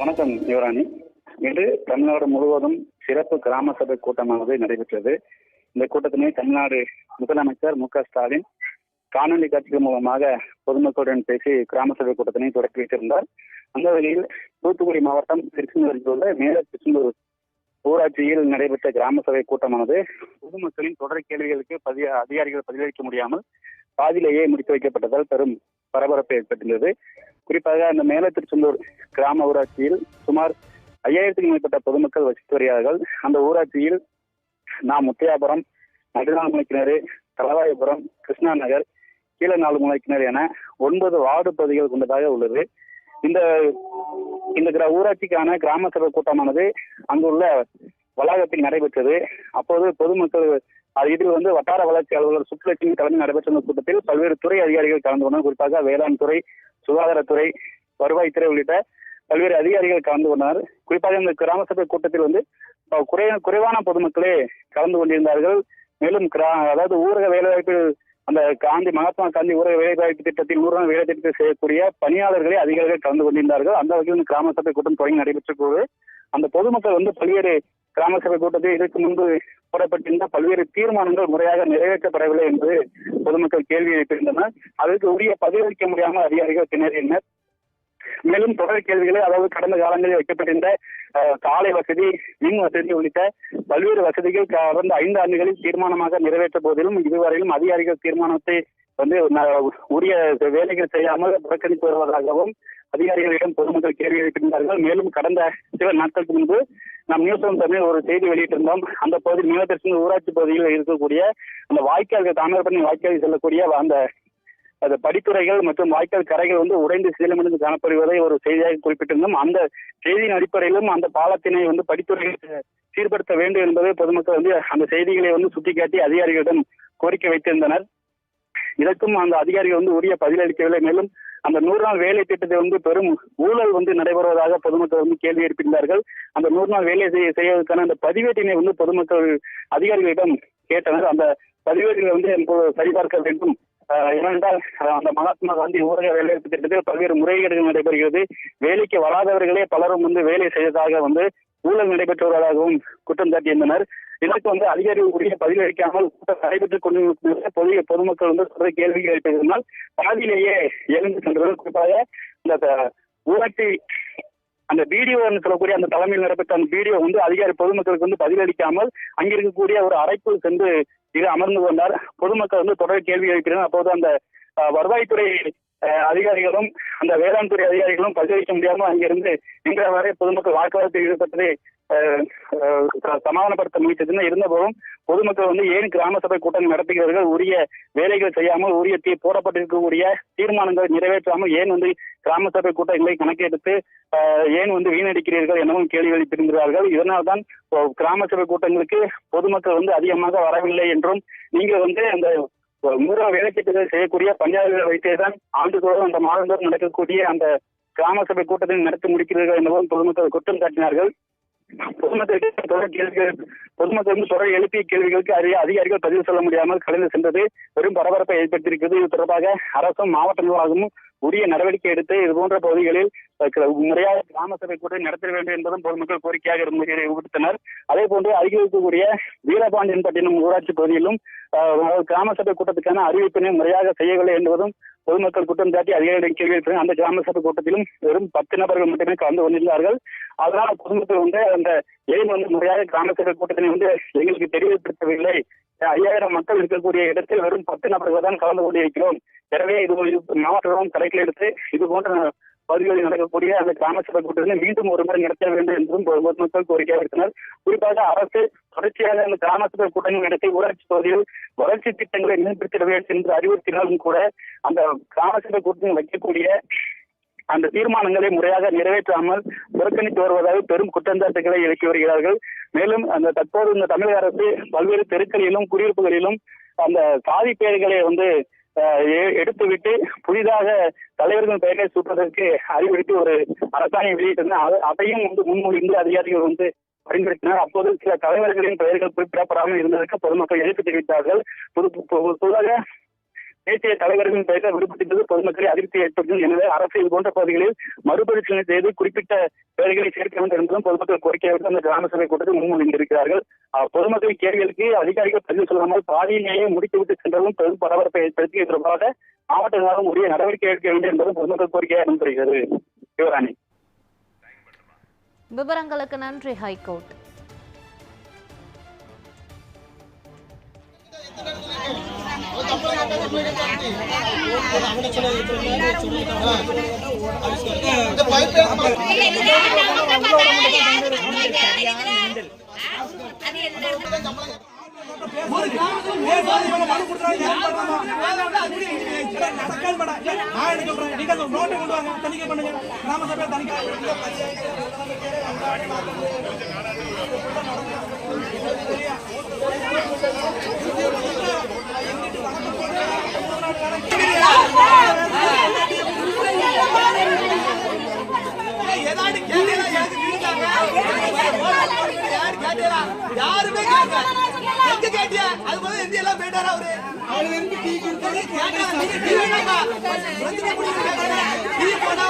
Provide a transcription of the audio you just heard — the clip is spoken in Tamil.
வணக்கம் யுவராணி. இன்று தமிழ்நாடு முழுவதும் சிறப்பு கிராம சபை கூட்டமானது நடைபெற்றது. இந்த கூட்டத்தினை தமிழ்நாடு முதலமைச்சர் மு க ஸ்டாலின் காணொலி காட்சிகள் மூலமாக பொதுமக்களுடன் பேசி கிராம சபை கூட்டத்தினை தொடக்கி வைத்திருந்தார். அந்த வகையில் தூத்துக்குடி மாவட்டம் திருச்செந்தூரில் உள்ள மேல திருச்செந்தூர் ஊராட்சியில் நடைபெற்ற கிராம சபை கூட்டமானது பொதுமக்களின் தொடர் கேள்விகளுக்கு பதிய அதிகாரிகள் பதிலளிக்க முடியாமல் பாதியிலேயே முடித்து வைக்கப்பட்டதால் பெரும் பரபரப்பு ஏற்பட்டுள்ளது. குறிப்பாக அந்த மேல திருச்செந்தூர் கிராம ஊராட்சியில் சுமார் ஐயாயிரத்துக்கும் மேற்பட்ட பொதுமக்கள் வசித்து வருகிறார்கள். அந்த ஊராட்சியில் நாம் முத்தையாபுரம் நடுநாள் கிணறு தலவாயபுரம் கிருஷ்ணா நகர் கீழ நாலு கிணறு என ஒன்பது வார்டு பகுதிகள் கொண்டதாக உள்ளது. இந்த இந்த கிரா- ஊராட்சிக்கான கிராம சபை கூட்டமானது அங்குள்ள வளாகத்தில் நடைபெற்றது. அப்போது பொதுமக்கள் இதில் வந்து வட்டார வளர்ச்சி அலுவலர் சுப்புலட்சுமி தலைமை நடைபெற்ற கூட்டத்தில் பல்வேறு துறை அதிகாரிகள் கலந்து கொண்டனர். குறிப்பாக வேளாண் துறை சுகாதாரத்துறை வருவாய்த்துறை உள்ளிட்ட பல்வேறு அதிகாரிகள் கலந்து கொண்டனர். குறிப்பாக இந்த கிராம சபை கூட்டத்தில் வந்து குறை குறைவான பொதுமக்களே கலந்து கொண்டிருந்தார்கள். மேலும் கிரா அதாவது ஊரக வேலைவாய்ப்பு அந்த காந்தி மகாத்மா காந்தி ஊரக வேலைவாய்ப்பு திட்டத்தில் நூறு நாள் வேலை திட்டத்தை செய்யக்கூடிய பணியாளர்களே அதிகாரிகள் கலந்து கொண்டிருந்தார்கள். அந்த வகையில் கிராம சபை கூட்டம் தொடங்கி நடைபெற்ற போது அந்த பொதுமக்கள் வந்து பல்வேறு கிராம சபை கூட்டத்தில் இதற்கு முன்பு போடப்பட்டிருந்த பல்வேறு தீர்மானங்கள் முறையாக நிறைவேற்றப்படவில்லை என்று பொதுமக்கள் கேள்வி எழுப்பியிருந்தனர். அதற்கு உரிய பதிலளிக்க முடியாமல் அதிகாரிகள் திணறினர். மேலும் தொடர் கேள்விகளை அதாவது கடந்த காலங்களில் வைக்கப்பட்டிருந்த அஹ், சாலை வசதி மின் வசதி உள்ளிட்ட பல்வேறு வசதிகள் கடந்த ஐந்து ஆண்டுகளில் தீர்மானமாக நிறைவேற்ற போதிலும் இதுவரையிலும் அதிகாரிகள் தீர்மானத்தை வந்து உரிய வேலைகள் செய்யாமல் புறக்கணித்து வருவதாகவும் அதிகாரிகளிடம் பொதுமக்கள் கேள்வி எழுப்பியிருந்தார்கள். மேலும் கடந்த சில நாட்களுக்கு முன்பு நாம் நியூஸ் ஒன் தமிழ் ஒரு செய்தி வெளியிட்டிருந்தோம். அந்த பகுதி மேலத்திற்கு ஊராட்சி பகுதியில் இருக்கக்கூடிய அந்த வாய்க்கால்கள் தாமிரபரணி வாய்க்கால் செல்லக்கூடிய அந்த அது படித்துறைகள் மற்றும் வாய்க்கால் கரைகள் வந்து உடைந்து சீலமிருந்து காணப்படுவதை ஒரு செய்தியாக குறிப்பிட்டிருந்தோம். அந்த செய்தியின் அடிப்படையிலும் அந்த பாலத்தினை வந்து படித்துறைகள் சீர்படுத்த வேண்டும் என்பதை பொதுமக்கள் வந்து அந்த செய்திகளை வந்து சுட்டிக்காட்டி அதிகாரிகளிடம் கோரிக்கை வைத்திருந்தனர். இதற்கும் அந்த அதிகாரிகள் வந்து உரிய பதிலளிக்கவில்லை. மேலும் அந்த நூறு நாள் வேலை திட்டத்தை வந்து பெரும் ஊழல் வந்து நடைபெறுவதாக பொதுமக்கள் வந்து கேள்வி எழுப்பியிருந்தார்கள். அந்த நூறு நாள் வேலை செய்ய செய்வதற்கான அந்த பதிவேட்டினை வந்து பொதுமக்கள் அதிகாரிகளிடம் கேட்டனர். அந்த பதிவேட்டினை வந்து சரிபார்க்க வேண்டும். ஆஹ் ஏனென்றால் அந்த மகாத்மா காந்தி ஊரக வேலைவாய்ப்பு திட்டத்தில் பல்வேறு முறைகேடுகள் நடைபெறுகிறது. வேலைக்கு வராதவர்களே பலரும் வந்து வேலை செய்ததாக வந்து ஊழல் நடைபெற்று வருவதாகவும் குற்றம் சாட்டியிருந்தனர். இதற்கு வந்து அதிகாரிகள் உரிய பதிலளிக்காமல் கூட்டம் நடைபெற்றுக் கொண்டிருக்கிற பொது பொதுமக்கள் வந்து தொடர் கேள்விகள் எழுப்பியதனால் பாதியிலேயே எழுந்து சென்றது குறிப்பாக இந்த ஊராட்சி அந்த வீடியோன்னு சொல்லக்கூடிய அந்த தலைமையில் நடைபெற்ற அந்த வீடியோ வந்து அதிகாரி பொதுமக்களுக்கு வந்து பதிலளிக்காமல் அங்கிருக்கக்கூடிய ஒரு அறைக்குள் சென்று இது அமர்ந்து கொண்டார். பொதுமக்கள் வந்து தொடர் கேள்வி எழுப்பினர். அப்போது அந்த வருவாய்த்துறை அதிகாரிகளும் அந்த வேளாண் துறை அதிகாரிகளும் பதிலளிக்க முடியாமல் அங்கிருந்து இன்றைய வரை பொதுமக்கள் வாக்குவாதத்தில் ஈடுபட்டதை அஹ், அஹ், சமாதானப்படுத்த இருந்தபோதும் பொதுமக்கள் வந்து ஏன் கிராம சபை கூட்டம் நடத்துகிறவர்கள் உரிய வேலைகள் செய்யாமல் உரிய தீ போடப்பட்டிருக்கக்கூடிய தீர்மானங்களை நிறைவேற்றாமல் ஏன் வந்து கிராம சபை கூட்டங்களை கணக்கெடுத்து ஏன் வந்து வீணடிக்கிறீர்கள் எனவும் கேள்வி திரும்புகிறார்கள் இதனால் தான் கிராம சபை கூட்டங்களுக்கு பொதுமக்கள் வந்து அதிகமாக வரவில்லை என்றும் நீங்க வந்து அந்த நூறு வேலை செய்யக்கூடிய பஞ்சாயத்துகளை வைத்தே தான் ஆண்டுதோறும் அந்த மாதந்தோறும் நடக்கக்கூடிய அந்த கிராம சபை கூட்டத்தை நடத்தி முடிக்கிறீர்கள் எனவும் பொதுமக்கள் குற்றம் சாட்டினார்கள். பொதுமக்களுக்கு தொடர் கேள்விகள் பொதுமக்கள் வந்து தொடர் எழுப்பிய கேள்விகளுக்கு அறிய அதிகாரிகள் பதிவு சொல்ல முடியாமல் கலந்து சென்றது பெரும் பரபரப்பை ஏற்படுத்தியிருக்கிறது. இது தொடர்பாக அரசும் மாவட்ட நிர்வாகமும் உரிய நடவடிக்கை எடுத்து இது போன்ற பகுதிகளில் முறையாக கிராம சபை கூட்டம் நடத்த வேண்டும் என்பதும் பொதுமக்கள் கோரிக்கையாக இருந்து- விடுத்தனர் அதே போன்று அருகில் இருக்கக்கூடிய வீரபாண்டியன்பட்டினம் ஊராட்சி பகுதியிலும் கிராம சபை கூட்டத்துக்கான அறிவிப்பினை முறையாக செய்யவில்லை என்பதும் பொதுமக்கள் குற்றம் சாட்டி அதிகாரிகளிடம் கேள்வி அந்த கிராம சபை கூட்டத்திலும் வெறும் பத்து நபர்கள் மட்டுமே கலந்து கொண்டிருந்தார்கள். அதனால பொதுமக்கள் வந்து அந்த ஏன் வந்து முறையாக கிராம சபை கூட்டத்தினை வந்து எங்களுக்கு தெரியப்படுத்தவில்லை. ஐயாயிரம் மக்கள் இருக்கக்கூடிய இடத்தில் வெறும் பத்து நபர்கள் தான் கலந்து கொண்டிருக்கிறோம். எனவே இது மாவட்டம் கணக்கில் எடுத்து இது போன்ற பகுதிகளில் நடக்கக்கூடிய அந்த கிராம சபை கூட்டத்தினை மீண்டும் ஒரு முறை நடத்த வேண்டும் என்றும் பொதுமக்கள் கோரிக்கை வைத்தனர் குறிப்பாக அரசு தொடர்ச்சியாக அந்த கிராம சபை கூட்டங்கள் நடத்தி ஊராட்சி பகுதியில் வளர்ச்சி திட்டங்களை மேம்படுத்திட வேண்டும் என்று அறிவுறுத்தினாலும் கூட அந்த கிராம சபை கூட்டத்தில் வைக்கக்கூடிய அந்த தீர்மானங்களை முறையாக நிறைவேற்றாமல் புறக்கணித்து வருவதாக பெரும் குற்றச்சாட்டுகளை எழுப்பி வருகிறார்கள். மேலும் அந்த தற்போது இந்த தமிழக அரசு பல்வேறு தெருக்களிலும் குடியிருப்புகளிலும் அந்த சாதி பெயர்களை வந்து எடுத்துவிட்டு புதிதாக தலைவர்கள் பெயரை சூட்டுவதற்கு அறிவுறுத்தி ஒரு அரசாணை வெளியிட்டிருந்தார் அதையும் வந்து முன்மொழிந்து அதிகாரிகள் வந்து பயன்படுத்தினார். அப்போது சில தலைவர்களின் பெயர்கள் குறிப்பிடப்படாமல் இருந்ததற்கு பொதுமக்கள் எதிர்ப்பு தெரிவித்தார்கள். புது- பு- தேசிய தலைவர்களின் பெயரில் விடுபட்டிருந்தது பொதுமக்களை அதிருப்தி ஏற்படுத்தும். எனவே அரசு இது போன்ற பகுதிகளில் மறுபரிசீலனை செய்து குறிப்பிட்ட பெயர்களை சேர்க்க வேண்டும் என்பதும் பொதுமக்கள் கோரிக்கை அந்த கிராம சபை கூட்டத்தில் முன்மொழிந்திருக்கிறார்கள். பொதுமக்கள் பொதுமக்களின் கேள்விகளுக்கு அதிகாரிகள் பதில் சொல்லாமல் பாதியிலேயே முடித்துவிட்டு சென்றதும் பெரும் பரபரப்பை ஏற்படுத்தி தொடர்பாக மாவட்ட நிர்வாகம் உரிய நடவடிக்கை எடுக்க வேண்டும் என்பதும் பொதுமக்கள் கோரிக்கையாக இடம்பெறுகிறது சிவராணி. விவரங்களுக்கு நன்றி ஹைகோர்ட். ஒரு கிராமத்துல ஏன் சாதி மனு நடக்காது நான் என்ன சொல்றேன்? நீங்க அந்த நோட்டை கொண்டு வாங்க, தணிக்கை பண்ணுங்க. கிராம சபையில தணிக்கை எங்க கேட்டியா? அது முதல்ல எந்த எல்லாம் போயிட்டாரு அவரு? அவளுக்கு இருந்து டீ கொடுத்தாரு டீ வேண்டாமா டீ போனா